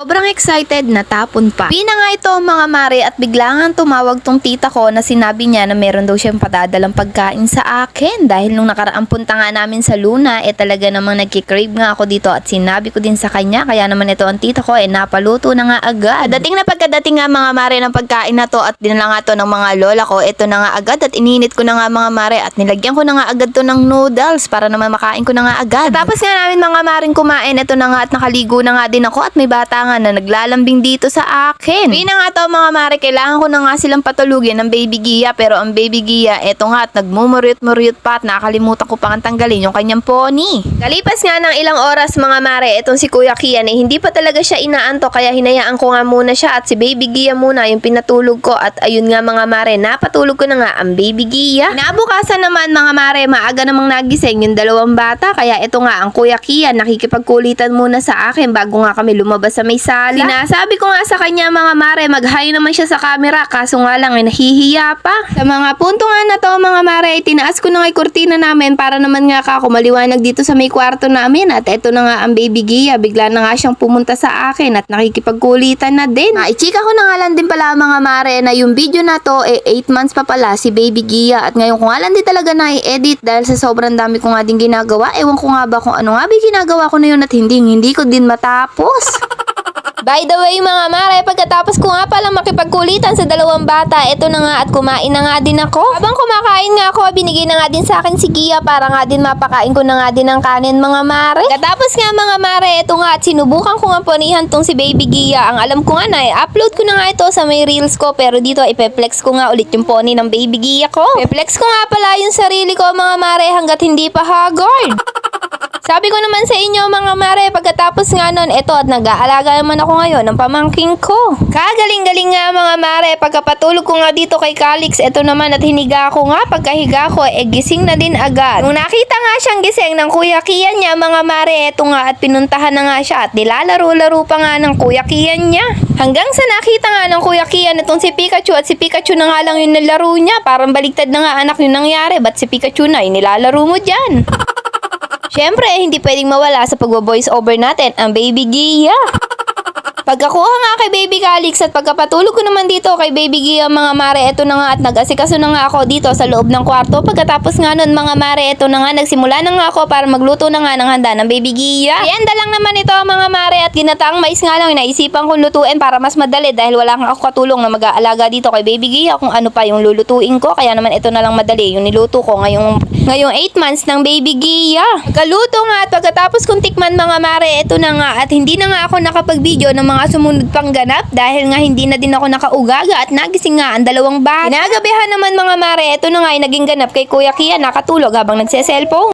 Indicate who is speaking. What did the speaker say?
Speaker 1: Sobrang excited na tapon pa. Pina nga ito mga mare at bigla nga tumawag tong tita ko na sinabi niya na meron daw siyang padadalang pagkain sa akin. Dahil nung nakaraang punta nga namin sa Luna, eh talaga namang nagkikrave nga ako dito at sinabi ko din sa kanya. Kaya naman ito ang tita ko, eh napaluto na nga agad. Dating na pagkadating nga mga mare ng pagkain na to at dinala nga to ng mga lola ko, ito na nga agad at ininit ko na nga mga mare at nilagyan ko na nga agad to ng noodles para naman makain ko na nga agad. Tapos nga namin mga maring kumain, ito na nga at nakaligo na nga din ako at may bata nga na naglalambing dito sa akin. Na nga to mga mare, kailangan ko na nga silang patulugin ng baby Gia pero ang baby Gia, eto nga at nagmumuryot-muryot pa at nakalimutan ko pang tanggalin yung kanyang pony. Kalipas nga ng ilang oras mga mare, etong si Kuya Kian eh, hindi pa talaga siya inaanto kaya hinayaan ko nga muna siya at si baby Gia muna yung pinatulog ko at ayun nga mga mare, napatulog ko na nga ang baby Gia. Inabukasan naman mga mare, maaga namang nagising yung dalawang bata kaya ito nga ang Kuya Kian nakikipagkulitan muna sa akin bago nga kami lumabas sa may sala. Sinasabi ko nga sa kanya mga mare, mag-hi naman siya sa camera kaso nga lang ay nahihiya pa. Sa mga punto nga na to mga mare, ay tinaas ko na nga kurtina namin para naman nga kako maliwanag dito sa may kwarto namin at eto na nga ang baby Gia, bigla na nga siyang pumunta sa akin at nakikipagkulitan na din. Ah, ichika ko na nga lang din pala mga mare na yung video na to eh 8 months pa pala si baby Gia at ngayon ko nga lang din talaga na i-edit dahil sa sobrang dami ko nga din ginagawa. Ewan ko nga ba kung ano nga ba ginagawa ko na yun at hindi hindi ko din matapos. By the way mga mare, pagkatapos ko nga pala makipagkulitan sa dalawang bata, ito na nga at kumain na nga din ako. Habang kumakain nga ako, binigay na nga din sa akin si Gia para nga din mapakain ko na nga din ng kanin mga mare. Katapos nga mga mare, ito nga at sinubukan ko nga ponihan tong si Baby Gia. Ang alam ko nga na, i-upload ko na nga ito sa may reels ko pero dito ipeplex ko nga ulit yung pony ng Baby Gia ko. Ipeplex ko nga pala yung sarili ko mga mare hanggat hindi pa haggard. Sabi ko naman sa inyo mga mare, pagkatapos nga nun, eto at nag-aalaga naman ako ngayon ng pamangking ko. Kagaling-galing nga mga mare, pagkapatulog ko nga dito kay Calix, eto naman at hiniga ko nga, pagkahiga ko, eh gising na din agad. Nung nakita nga siyang gising ng kuya Kian niya mga mare, eto nga at pinuntahan na nga siya at nilalaro-laro pa nga ng kuya Kian niya. Hanggang sa nakita nga ng kuya Kian itong si Pikachu at si Pikachu na nga lang yung nalaro niya, parang baligtad na nga anak yung nangyari, ba't si Pikachu na, yung nilalaro mo dyan? Siyempre, hindi pwedeng mawala sa pagbo-voice over natin ang Baby Gia. Pagkakuha nga kay Baby Calix at pagkapatulog ko naman dito kay Baby Gia mga mare, eto na nga at nag-asikaso na nga ako dito sa loob ng kwarto. Pagkatapos nga nun mga mare, eto na nga nagsimula na nga ako para magluto na nga ng handa ng Baby Gia. Ianda lang naman ito mga mare at ginataang mais nga lang naisipan kong lutuin para mas madali dahil wala kang ako katulong na mag-aalaga dito kay Baby Gia kung ano pa yung lulutuin ko. Kaya naman ito na lang madali yung niluto ko ngayong, ngayong 8 months ng Baby Gia. Kaluto nga at pagkatapos kong tikman mga mare, ito na nga at hindi na nga ako nakapag-video ng mga sumunod pang ganap dahil nga hindi na din ako nakaugaga at nagising nga ang dalawang bata. Ginagabihan naman mga mare, ito na nga ay naging ganap kay Kuya Kia nakatulog habang nagse-cellphone.